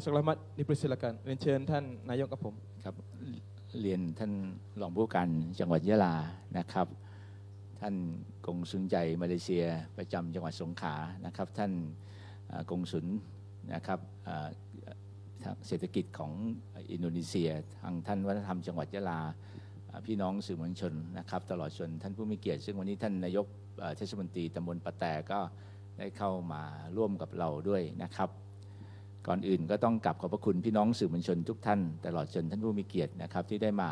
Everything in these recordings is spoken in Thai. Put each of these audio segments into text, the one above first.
Sekolah Mat dipersilakan. Rin เชิญท่านนายกกับผมครับเรียนท่านรองผู้การจังหวัดยะลานะครับ ท่านกงสุลใหญ่มาเลเซียประจำจังหวัดสงขลานะครับ ท่านกงสุลนะครับเศรษฐกิจของอินโดนีเซีย ทางท่านวัฒนธรรมจังหวัดยะลาพี่น้องสื่อมวลชนนะครับ ตลอดจนท่านผู้มีเกียรติซึ่งวันนี้ท่านนายกเอ่อเทศมนตรีตำบลปะแต่ก็ได้เข้ามาร่วมกับเราด้วยนะครับ ก่อนอื่นก็ต้องกลับขอบพระคุณพี่น้องสื่อมวลชนทุกท่าน ตลอดจนท่านผู้มีเกียรตินะครับที่ได้มา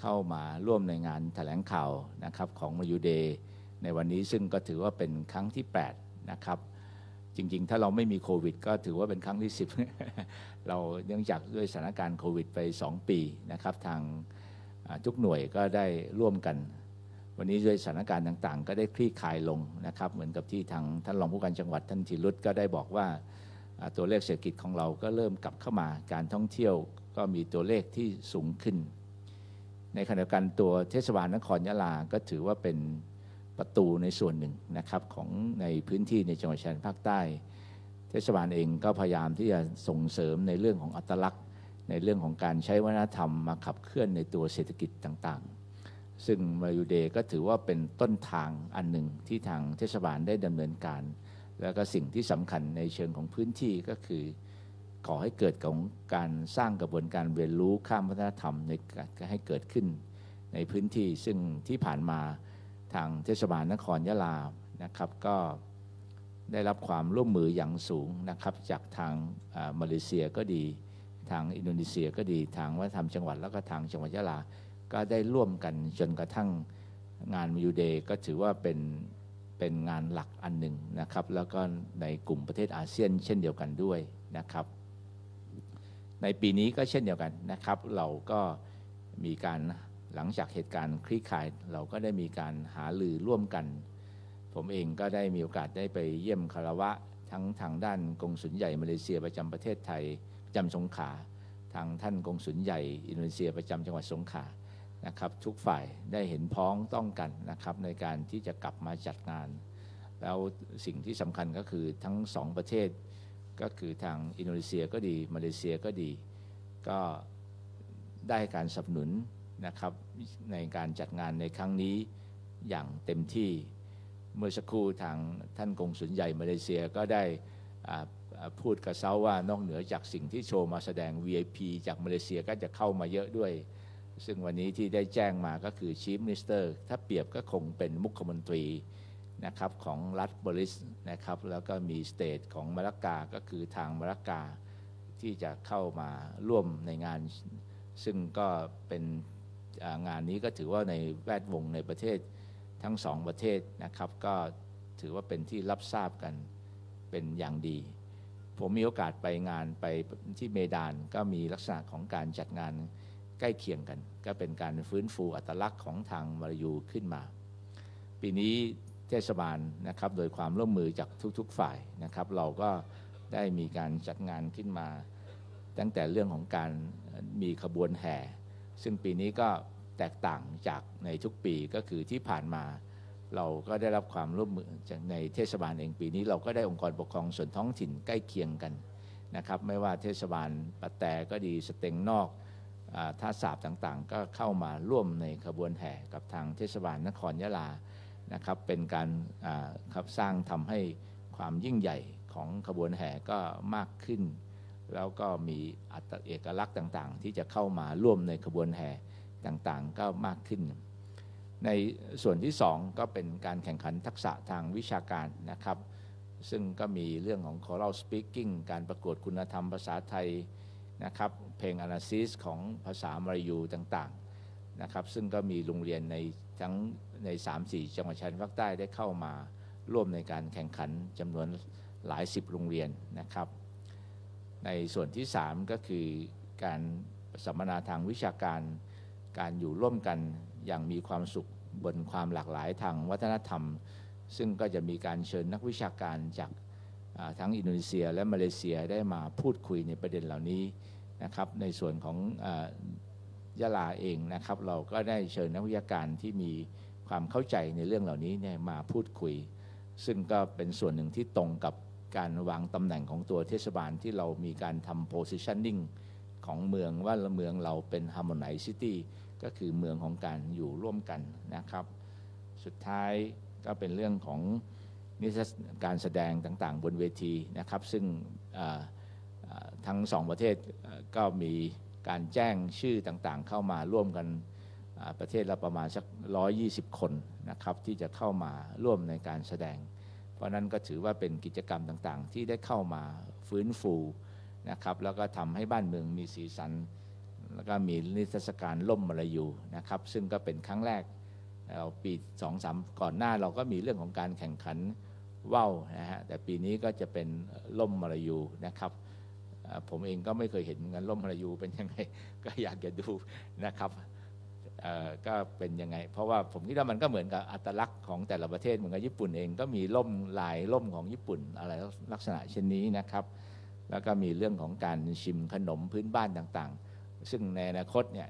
เข้ามาร่วมในงานแถลงข่าวนะครับของมายูเดย์ในวันนี้ซึ่งก็ถือว่าเป็นครั้งที่ 8 นะครับ จริงๆ ถ้าเราไม่มีโควิด ก็ถือว่าเป็นครั้งที่ 10 เราเนื่องจากด้วยสถานการณ์โควิดไป 2 ปีนะครับทางทุกหน่วยก็ได้ร่วมกัน วันนี้ด้วยสถานการณ์ต่างๆ ก็ได้คลี่คลายลงนะครับ เหมือนกับที่ทางท่านรองผู้การจังหวัดท่านธีรุตก็ได้บอกว่า ตัวเลขเศรษฐกิจของเราก็เริ่มกลับเข้ามาการท่องเที่ยวก็มีตัวเลขที่สูงขึ้น ในขณะเดียวกันตัวเทศบาลนครยะลาก็ถือว่าเป็นประตูในส่วนหนึ่งนะครับของในพื้นที่ในจังหวัดชายแดนภาคใต้ เทศบาลเองก็พยายามที่จะส่งเสริมในเรื่องของอัตลักษณ์ ในเรื่องของการใช้วัฒนธรรมมาขับเคลื่อนในตัวเศรษฐกิจต่างๆ ซึ่งมายูเดก็ถือว่าเป็นต้นทางอันหนึ่งที่ทางเทศบาลได้ดำเนินการ แล้วก็สิ่งที่สำคัญในเชิงของพื้นที่ก็คือก่อให้เกิดของการสร้างกระบวนการเรียนรู้ข้ามวัฒนธรรมในการให้เกิดขึ้นในพื้นที่ ซึ่งที่ผ่านมาทางเทศบาลนครยะลานะครับก็ได้รับความร่วมมืออย่างสูงนะครับจากทางมาเลเซียก็ดี ทางอินโดนีเซียก็ดีทางวัฒนธรรมจังหวัดแล้วก็ทางจังหวัดยะลา ก็ได้ร่วมกันจนกระทั่งงานมิวเดย์ก็ถือว่าเป็น เป็นงานหลักอันหนึ่งนะครับ แล้วก็ในกลุ่มประเทศอาเซียน เช่นเดียวกันด้วยนะครับ ในปีนี้ก็เช่นเดียวกันนะครับ เราก็มีการหลังจากเหตุการณ์คลี่คลาย เราก็ได้มีการหาลือร่วมกัน ผมเองก็ได้มีโอกาสได้ไปเยี่ยมคารวะทั้งทางด้านกงสุลใหญ่มาเลเซียประจำประเทศไทยประจำสงขลาทางท่านกงสุลใหญ่อินโดนีเซียประจำจังหวัดสงขลา นะครับทุกฝ่ายได้เห็นพ้องต้องกันนะครับในการที่จะกลับมาจัดงาน แล้วสิ่งที่สำคัญก็คือทั้งสองประเทศ ก็คือทางอินโดนีเซียก็ดีมาเลเซียก็ดี ก็ได้การสนับสนุนนะครับในการจัดงานในครั้งนี้อย่างเต็มที่เมื่อสักครู่ทางท่านกงสุลใหญ่มาเลเซียก็ได้พูดกับเซาว่านอกเหนือจากสิ่งที่โชว์มาแสดง VIP จากมาเลเซียก็จะเข้ามาเยอะด้วย ซึ่งวันนี้ที่ได้แจ้งมาก็คือ Chief Minister ถ้าเปรียบก็คงเป็นมุขมนตรีนะครับของรัฐบริสนะครับแล้วก็มีสเตทของมาลักาก็คือทางมาลักาที่จะเข้ามาร่วมในงาน ซึ่งก็เป็นงานนี้ก็ถือว่าในแวดวงในประเทศทั้งสองประเทศนะครับก็ถือว่าเป็นที่รับทราบกันเป็นอย่างดี ผมมีโอกาสไปงานไปที่เมดานก็มีลักษณะของการจัดงาน ใกล้เคียงกัน ก็เป็นการฟื้นฟูอัตลักษณ์ของทางมาลายูขึ้นมา ปีนี้เทศบาลนะครับโดยความร่วมมือจากทุกๆฝ่ายนะครับ เราก็ได้มีการจัดงานขึ้นมา ตั้งแต่เรื่องของการมีขบวนแห่ ซึ่งปีนี้ก็แตกต่างจากในทุกปีก็คือที่ผ่านมา เราก็ได้รับความร่วมมือจากในเทศบาลเองปีนี้ เราก็ได้องค์กรปกครองส่วนท้องถิ่นใกล้เคียงกันนะครับ ไม่ว่าเทศบาลปะแต่ก็ดีสเต็งนอก ท่าสาบต่างๆ ก็เข้ามาร่วมในขบวนแห่กับทางเทศบาลนครยะลานะครับเป็นการครับสร้างทำให้ความยิ่งใหญ่ของขบวนแห่ก็มากขึ้น แล้วก็มีอัตเอกลักษณ์ต่างๆ ที่จะเข้ามาร่วมในขบวนแห่ต่างๆ ก็มากขึ้น ในส่วนที่สองก็เป็นการแข่งขันทักษะทางวิชาการนะครับ ซึ่งก็มีเรื่องของ choral speaking การประกวดคุณธรรมภาษาไทย นะครับเพลงอนาซิสของภาษามลายูต่างๆนะครับซึ่งก็มีโรงเรียนในทั้งใน 3-4 จังหวัดชายแดนภาคใต้ได้เข้ามาร่วมในการแข่งขันจำนวนหลายสิบโรงเรียนนะครับ ในส่วนที่ 3 ก็คือการสัมมนาทางวิชาการการอยู่ร่วมกันอย่างมีความสุขบนความหลากหลายทางวัฒนธรรม ซึ่งก็จะมีการเชิญนักวิชาการจาก ทั้งอินโดนีเซียและมาเลเซียได้มาพูดคุยในประเด็นเหล่านี้นะครับในส่วนของอยะลาเองนะครับ เราก็ได้เชิญนักวิชาการที่มีความเข้าใจในเรื่องเหล่านี้เนี่ยมาพูดคุย ซึ่งก็เป็นส่วนหนึ่งที่ตรงกับการวางตำแหน่งของตัวเทศบาลที่เรามีการทำ positioning ของเมืองว่าเมืองเราเป็น harmonize city ก็คือเมืองของการอยู่ร่วมกันนะครับ สุดท้ายก็เป็นเรื่องของ นิทรรศการแสดงต่างๆ บนเวทีนะครับ ซึ่งทั้งสองประเทศก็มีการแจ้งชื่อต่างๆ เข้ามาร่วมกันประเทศละประมาณสัก 120 คนนะครับที่จะเข้ามาร่วมในการแสดง เพราะนั้นก็ถือว่าเป็นกิจกรรมต่างๆ ที่ได้เข้ามาฟื้นฟูนะครับแล้วก็ทำให้บ้านเมืองมีสีสัน แล้วก็มีนิทรรศการล่มมลายูนะครับซึ่งก็เป็นครั้งแรกเราปีสองสามก่อนหน้าเราก็มีเรื่องของการแข่งขัน ว่าวนะฮะแต่ปีนี้ก็จะเป็นล่มมลายูนะครับผมเองก็ไม่เคยเห็นเหมือนกันล่มมลายูเป็นยังไงก็อยากจะดูนะครับก็เป็นยังไง เพราะว่าผมคิดว่ามันก็เหมือนกับอัตลักษณ์ของแต่ละประเทศเหมือนกับญี่ปุ่นเองก็มีล่มลายล่มของญี่ปุ่นอะไรลักษณะเช่นนี้นะครับ แล้วก็มีเรื่องของการชิมขนมพื้นบ้านต่างๆ ซึ่งในอนาคตเนี่ย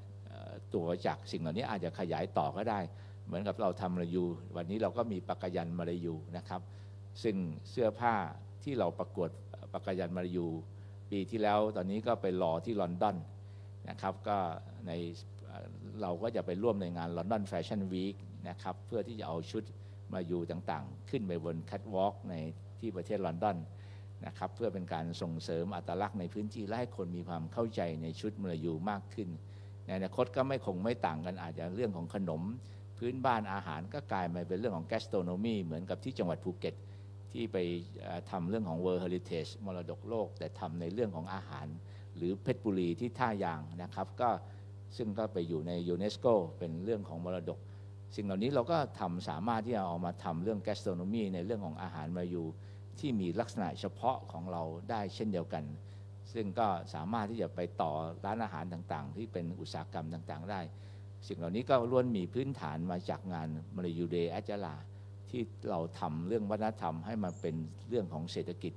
ตัวจากสิ่งเหล่านี้อาจจะขยายต่อก็ได้ เหมือนกับเราทำมลายู วันนี้เราก็มีปักกยันมลายูนะครับ ซึ่งเสื้อผ้าที่เราประกวดปักกยันมลายูปีที่แล้วตอนนี้ก็ไปรอที่ลอนดอนนะครับก็ในเราก็จะไปร่วมในงานลอนดอนแฟชั่นวีคนะครับเพื่อที่จะเอาชุดมาอยู่ต่างๆ ขึ้นไปบนแคทวอล์กในที่ประเทศลอนดอนนะครับเพื่อเป็นการส่งเสริมอัตลักษณ์ในพื้นที่และให้คนมีความเข้าใจในชุดมลายูมากขึ้น ในอนาคตก็ไม่คงไม่ต่างกันอาจจะเรื่องของขนม พื้นบ้านอาหารก็กลายมาเป็นเรื่องของ gastronomy เหมือนกับที่จังหวัดภูเก็ต ที่ไปทำเรื่องของ World Heritage มรดกโลก แต่ทำในเรื่องของอาหาร หรือเพชรบุรีที่ท่ายางนะครับ ก็ซึ่งก็ไปอยู่ในยูเนสโกเป็นเรื่องของมรดก สิ่งเหล่านี้เราก็ทำสามารถที่จะเอามาทำเรื่อง gastronomy ในเรื่องของอาหารมาอยู่ที่มีลักษณะเฉพาะของเราได้เช่นเดียวกัน ซึ่งก็สามารถที่จะไปต่อร้านอาหารต่างๆ ที่เป็นอุตสาหกรรมต่างๆ ได้ สิ่งเหล่านี้ก็ล้วนมีพื้นฐานมาจากงานมลายูเดย์แอจลา ที่เราทำเรื่องวัฒนธรรมให้มันเป็นเรื่องของเศรษฐกิจ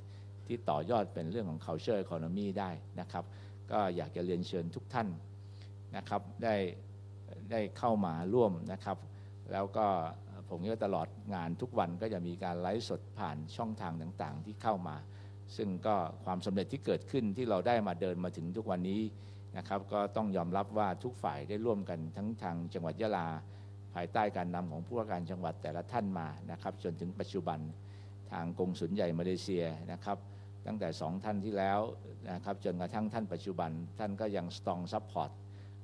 ที่ต่อยอดเป็นเรื่องของ culture economy ได้นะครับ ก็อยากจะเรียนเชิญทุกท่านนะครับได้ได้เข้ามาร่วมนะครับ แล้วก็ผมคิดว่าตลอดงานทุกวันก็จะมีการไลฟ์สดผ่านช่องทางต่างๆ ที่เข้ามา ซึ่งก็ความสำเร็จที่เกิดขึ้นที่เราได้มาเดินมาถึงทุกวันนี้นะครับ ก็ต้องยอมรับว่าทุกฝ่ายได้ร่วมกันทั้งทางจังหวัดยะลา ภายใต้การนำของผู้ว่าการจังหวัดแต่ละท่านมานะครับ จนถึงปัจจุบันทางกงสุลใหญ่มาเลเซียนะครับ ตั้งแต่สองท่านที่แล้วนะครับจนกระทั่งท่านปัจจุบัน ท่านก็ยังสตองซัพพอร์ต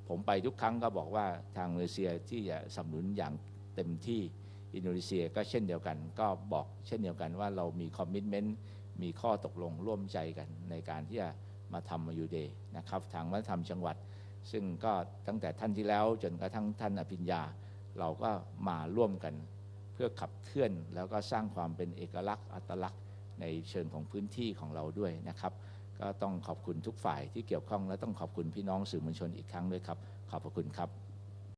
ผมไปทุกครั้งก็บอกว่าทางมาเลเซียที่จะสนับสนุนอย่างเต็มที่อินโดนีเซียก็เช่นเดียวกัน ก็บอกเช่นเดียวกันว่าเรามีคอมมิชเมนต์มีข้อตกลงร่วมใจกันในการที่จะมาทำมายูเดย์นะครับทางวัฒนธรรมจังหวัด ซึ่งก็ตั้งแต่ท่านที่แล้วจนกระทั่งท่านอภิญญา เราก็มาร่วมกัน เพื่อขับเคลื่อนแล้วก็สร้างความเป็นเอกลักษณ์อัตลักษณ์ในเชิงของพื้นที่ของเราด้วยนะครับ ก็ต้องขอบคุณทุกฝ่ายที่เกี่ยวข้องและต้องขอบคุณพี่น้องสื่อมวลชนอีกครั้งด้วยครับ ขอบพระคุณครับ